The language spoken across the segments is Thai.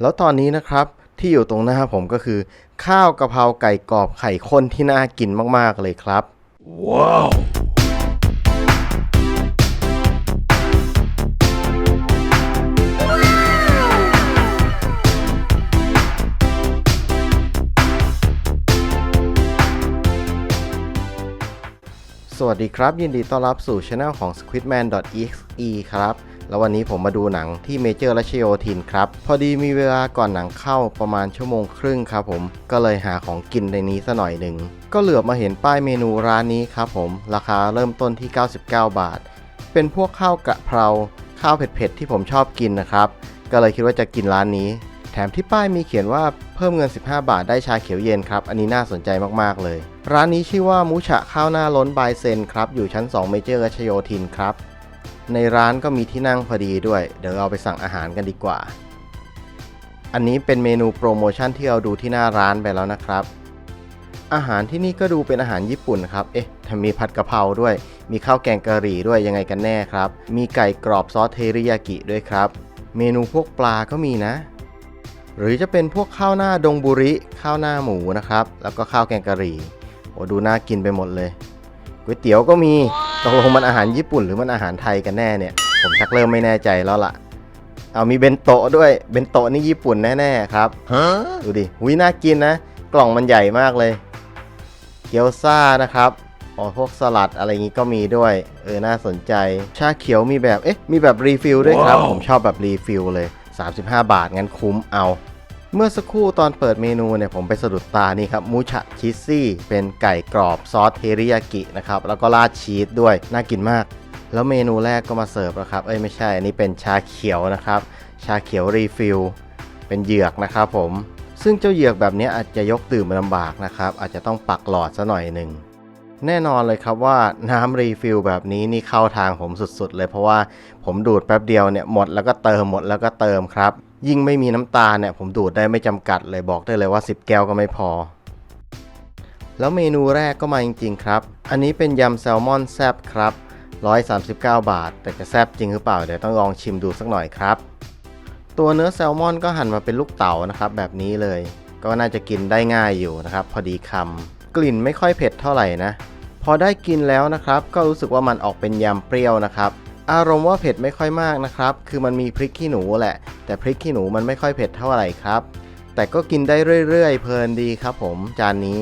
แล้วตอนนี้นะครับที่อยู่ตรงหน้าผมก็คือ ข้าวกะเพราไก่กรอบไข่ข้นที่น่ากินมากๆเลยครับ ว้าวสวัสดีครับ ยินดีต้อนรับสู่ช anel ของ squidman.exe ครับ แล้ววันนี้ผมมาดูหนังที่เมเจอร์รัชโยธินครับ พอดีมีเวลาก่อนหนังเข้าประมาณชั่วโมงครึ่งครับผม ก็เลยหาของกินในนี้ซะหน่อยหนึ่ง ก็เหลือบมาเห็นป้ายเมนูร้านนี้ครับผม ราคาเริ่มต้นที่ 99 บาท เป็นพวกข้าวกะเพรา ข้าวเผ็ดๆที่ผมชอบกินนะครับ ก็เลยคิดว่าจะกินร้านนี้ แถมที่ป้ายมีเขียนว่าเพิ่มเงิน 15 บาทได้ชาเขียวเย็นครับ อันนี้น่าสนใจมากๆเลย ร้านนี้ชื่อว่ามูชะข้าวหน้าล้นบายเซนครับ อยู่ชั้น 2 เมเจอร์รัชโยธินครับ ในร้านก็มีที่นั่งพอดีด้วย เดี๋ยวเราไปสั่งอาหารกันดีกว่า อันนี้เป็นเมนูโปรโมชั่นที่เราดูที่หน้าร้านไปแล้วนะครับ อาหารที่นี่ก็ดูเป็นอาหารญี่ปุ่นครับ เอ๊ะทำมีผัดกะเพราด้วย มีข้าวแกงกะหรี่ด้วยยังไงกันแน่ครับ มีไก่กรอบซอสเทริยากิด้วยครับ เมนูพวกปลาก็มีนะ หรือจะเป็นพวกข้าวหน้าดงบุริ ข้าวหน้าหมูนะครับ แล้วก็ข้าวแกงกะหรี่ โอ้ดูน่ากินไปหมดเลย ก๋วยเตี๋ยวก็มีตกลงมันอาหารญี่ปุ่นหรือมันอาหารไทยกันแน่เนี่ย ผมชักเริ่มไม่แน่ใจแล้วล่ะ เอามีเบนโตะด้วยเบนโตะนี่ญี่ปุ่นแน่ๆครับฮะดูดิหุยน่ากินนะ กล่องมันใหญ่มากเลย เกี๊ยวซ่านะครับอ๋อพวกสลัดอะไรงี้ก็มีด้วย เออน่าสนใจ ชาเขียวมีแบบเอ๊ะมีแบบรีฟิลด้วยครับ ผมชอบแบบรีฟิลเลย 35 บาทงั้นคุ้มเอา เมื่อสักครู่ตอนเปิดเมนูเนี่ยผมไปสะดุดตานี่ครับมูชะชิซซี่เป็นไก่กรอบซอสเทริยากินะครับแล้วก็ราดชีสด้วยน่ากินมาก แล้วเมนูแรกก็มาเสิร์ฟแล้วครับเอ้ยไม่ใช่อันนี้เป็นชาเขียวนะครับชาเขียวรีฟิลเป็นเหยือกนะครับผมซึ่งเจ้าเหยือกแบบนี้อาจจะยกดื่มลำบากนะครับอาจจะต้องปักหลอดซะหน่อยหนึ่งแน่นอนเลยครับว่าน้ำรีฟิลแบบนี้นี่เข้าทางผมสุดๆ เลยเพราะว่าผมดูดแป๊บเดียวเนี่ยหมดแล้วก็เติมหมดแล้วก็เติมครับ ยิ่งไม่มีน้ำตาลเนี่ยผมดูดได้ไม่จำกัดเลยบอกได้เลยว่า 10 แก้วก็ไม่พอ แล้วเมนูแรกก็มาจริงๆครับ อันนี้เป็นยำแซลมอนแซบครับ 139 บาท แต่จะแซบจริงหรือเปล่าเดี๋ยวต้องลองชิมดูสักหน่อยครับ ตัวเนื้อแซลมอนก็หั่นมาเป็นลูกเต๋านะครับแบบนี้เลย ก็น่าจะกินได้ง่ายอยู่นะครับ พอดีคำกลิ่นไม่ค่อยเผ็ดเท่าไหร่นะ พอได้กินแล้วนะครับ ก็รู้สึกว่ามันออกเป็นยำเปรี้ยวนะครับ อารมณ์ว่าเผ็ดไม่ค่อยมากนะครับ คือมันมีพริกขี้หนูแหละ แต่พริกขี้หนูมันไม่ค่อยเผ็ดเท่าไหร่ครับ แต่ก็กินได้เรื่อยๆ เพลินดีครับผม จานนี้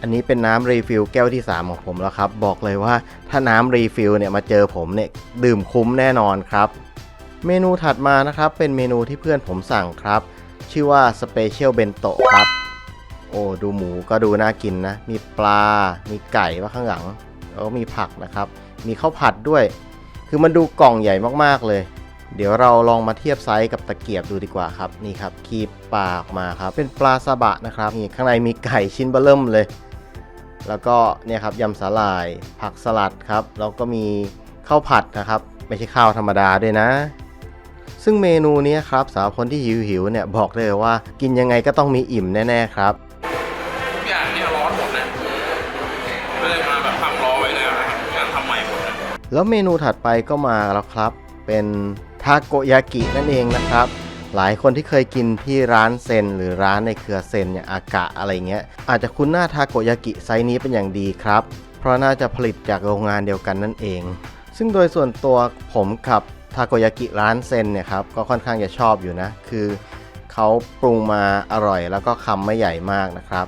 อันนี้เป็นน้ำรีฟิลแก้วที่ 3 ของผมแล้วครับ บอกเลยว่าถ้าน้ำรีฟิลเนี่ยมาเจอผมเนี่ยดื่มคุ้มแน่นอนครับ เมนูถัดมานะครับ เป็นเมนูที่เพื่อนผมสั่งครับ ชื่อว่าสเปเชียลเบนโตครับ โอ้ดูหมูก็ดูน่ากินนะ มีปลา มีไก่ว่าข้างหลังแล้วก็มีผักนะครับ มีข้าวผัดด้วย คือมันดูกล่องใหญ่มากๆเลย เดี๋ยวเราลองมาเทียบไซส์กับตะเกียบดูดีกว่าครับนี่ครับคีบปลาออกมาครับ เป็นปลาซาบะนะครับนี่ข้างในมีไก่ชิ้นเบอร์เริ่มเลย แล้วก็เนี่ยครับยำสาหร่าย ผักสลัดครับแล้วก็มีข้าวผัดนะครับ ไม่ใช่ข้าวธรรมดาด้วยนะ ซึ่งเมนูนี้ครับสำหรับคนที่หิวๆเนี่ยบอกเลยว่ากินยังไงก็ต้องมีอิ่มแน่ๆครับ แล้วเมนูถัดไปก็มาแล้วครับ เป็นทาโกยากินั่นเองนะครับ หลายคนที่เคยกินที่ร้านเซนหรือร้านในเครือเซนเนี่ยอากะอะไรเงี้ย อาจจะคุ้นหน้าทาโกยากิไซส์นี้เป็นอย่างดีครับ เพราะน่าจะผลิตจากโรงงานเดียวกันนั่นเอง ซึ่งโดยส่วนตัวผมกับทาโกยากิร้านเซนเนี่ยครับก็ค่อนข้างจะชอบอยู่นะ คือเขาปรุงมาอร่อยแล้วก็คำไม่ใหญ่มากนะครับ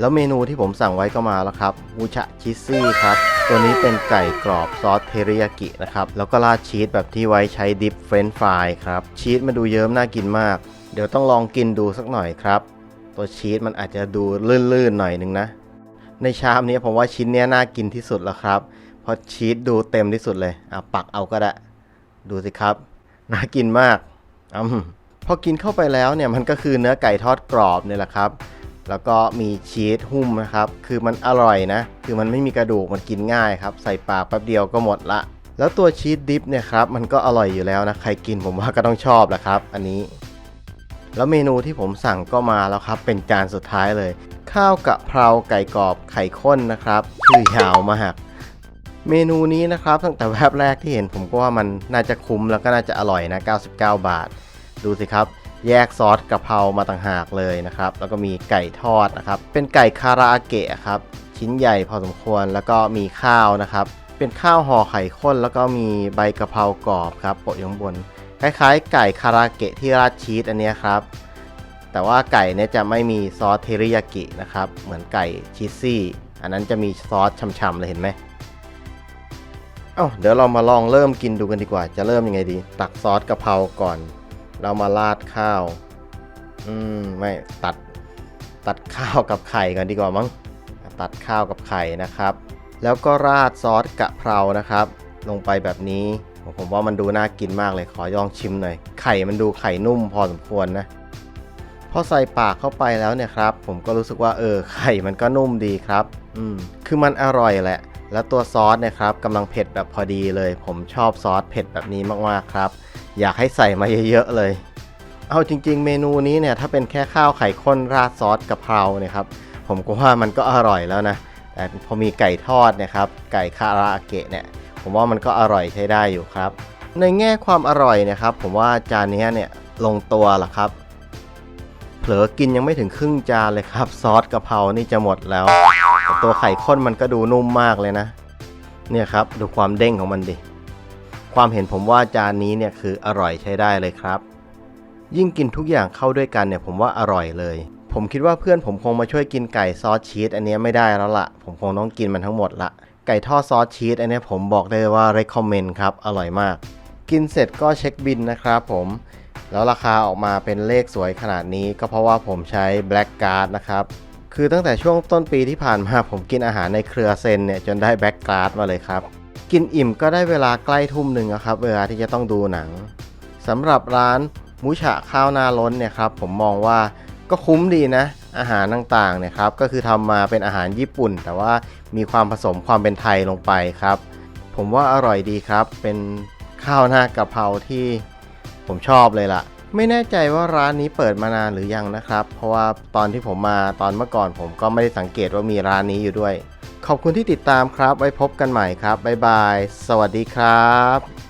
แล้วเมนูที่ผมสั่งไว้ก็มาแล้วครับมูชะชิซี่ครับ ตัวนี้เป็นไก่กรอบซอสเทริยากินะครับ แล้วก็ราดชีสแบบที่ไว้ใช้ดิปเฟรนฟรายครับ ชีสมาดูเยิ้มน่ากินมาก เดี๋ยวต้องลองกินดูสักหน่อยครับ ตัวชีสมันอาจจะดูลื่นๆหน่อยนึงนะ ในชามนี้ผมว่าชิ้นนี้น่ากินที่สุดแล้วครับ เพราะชีสดูเต็มที่สุดเลยอะปักเอาก็ได้ ดูสิครับ น่ากินมากอืมพอกินเข้าไปแล้วเนี่ยมันก็คือเนื้อไก่ทอดกรอบเนี่ยแหละครับ แล้วก็มีชีสหุ้มนะครับ คือมันอร่อยนะ คือมันไม่มีกระดูกมันกินง่ายครับ ใส่ปากแป๊บเดียวก็หมดละ แล้วตัวชีสดิฟเนี่ยครับ มันก็อร่อยอยู่แล้วนะ ใครกินผมว่าก็ต้องชอบแหละครับ อันนี้ แล้วเมนูที่ผมสั่งก็มาแล้วครับ เป็นจานสุดท้ายเลย ข้าวกะเพราไก่กรอบไข่ข้นนะครับชื่อยาวมากเมนูนี้นะครับตั้งแต่แวบแรกที่เห็นผมก็ว่ามันน่าจะคุ้มแล้วก็น่าจะอร่อยนะ 99 บาท ดูสิครับ แยกซอสกะเพรามาต่างหากเลยนะครับ แล้วก็มีไก่ทอดนะครับ เป็นไก่คาราอาเกะครับ ชิ้นใหญ่พอสมควร แล้วก็มีข้าวนะครับ เป็นข้าวห่อไข่ข้น แล้วก็มีใบกะเพรากรอบครับโปะอยู่บน คล้ายๆ ไก่คาราเกะที่ราดชีสอันนี้ครับ แต่ว่าไก่เนี่ยจะไม่มีซอสเทริยากินะครับ เหมือนไก่ชีสซี่ อันนั้นจะมีซอสช่ำๆเลยเห็นไหมเอ้าเดี๋ยวเรามาลองเริ่มกินดูกันดีกว่า จะเริ่มยังไงดี ตักซอสกะเพราก่อน เรามาราดข้าว อืมไม่ตัดตัดข้าวกับไข่ก่อนดีกว่ามั้ง ตัดข้าวกับไข่นะครับ แล้วก็ราดซอสกะเพรานะครับ ลงไปแบบนี้ ผมว่ามันดูน่ากินมากเลยขอยองชิมหน่อย ไข่มันดูไข่นุ่มพอสมควรนะ พอใส่ปากเข้าไปแล้วเนี่ยครับ ผมก็รู้สึกว่าเออไข่มันก็นุ่มดีครับ อืมคือมันอร่อยแหละ แล้วตัวซอสเนี่ยครับกำลังเผ็ดแบบพอดีเลย ผมชอบซอสเผ็ดแบบนี้มากๆครับ อยากให้ใส่มาเยอะๆเลย เอาจริง ๆ เมนูนี้เนี่ยถ้าเป็นแค่ข้าวไข่ข้นราดซอสกะเพราเนี่ยครับผมก็ว่ามันก็อร่อยแล้วนะแต่พอมีไก่ทอดเนะครับไก่คาราเกะเนี่ยผมว่ามันก็อร่อยใช้ได้อยู่ครับ ในแง่ความอร่อยนะครับ ผมว่าจานนี้เนี่ยลงตัวละครับเผลอกินยังไม่ถึงครึ่งจานเลยครับ ซอสกะเพรานี่จะหมดแล้วแต่ตัวไข่ข้นมันก็ดูนุ่มมากเลยนะ เนี่ยครับดูความเด้งของมันดิ ความเห็นผมว่าจานนี้เนี่ยคืออร่อยใช้ได้เลยครับ ยิ่งกินทุกอย่างเข้าด้วยกันเนี่ยผมว่าอร่อยเลย ผมคิดว่าเพื่อนผมคงมาช่วยกินไก่ซอสชีสอันนี้ไม่ได้แล้วละผมคงต้องกินมันทั้งหมดละ ไก่ทอดซอสชีสอันนี้ผมบอกได้เลยว่า recommend ครับอร่อยมาก กินเสร็จก็เช็คบินนะครับผม แล้วราคาออกมาเป็นเลขสวยขนาดนี้ ก็เพราะว่าผมใช้ Black Card นะครับคือตั้งแต่ช่วงต้นปีที่ผ่านมาผมกินอาหารในเครือเซนเนี่ยจนได้ Black Card มาเลยครับ กินอิ่มก็ได้เวลาใกล้ทุ่มหนึ่งครับเวลาที่จะต้องดูหนังสำหรับร้านมูฉะข้าวนาล้นเนี่ยครับผมมองว่าก็คุ้มดีนะ อาหารต่างๆเนี่ยครับก็คือทำมาเป็นอาหารญี่ปุ่น แต่ว่ามีความผสมความเป็นไทยลงไปครับ ผมว่าอร่อยดีครับ เป็นข้าวหน้ากะเพราที่ผมชอบเลยล่ะ ไม่แน่ใจว่าร้านนี้เปิดมานานหรือยังนะครับ เพราะว่าตอนที่ผมมาตอนเมื่อก่อนผมก็ไม่ได้สังเกตว่ามีร้านนี้อยู่ด้วย ขอบคุณที่ติดตามครับ ไว้พบกันใหม่ครับ บ๊ายบาย สวัสดีครับ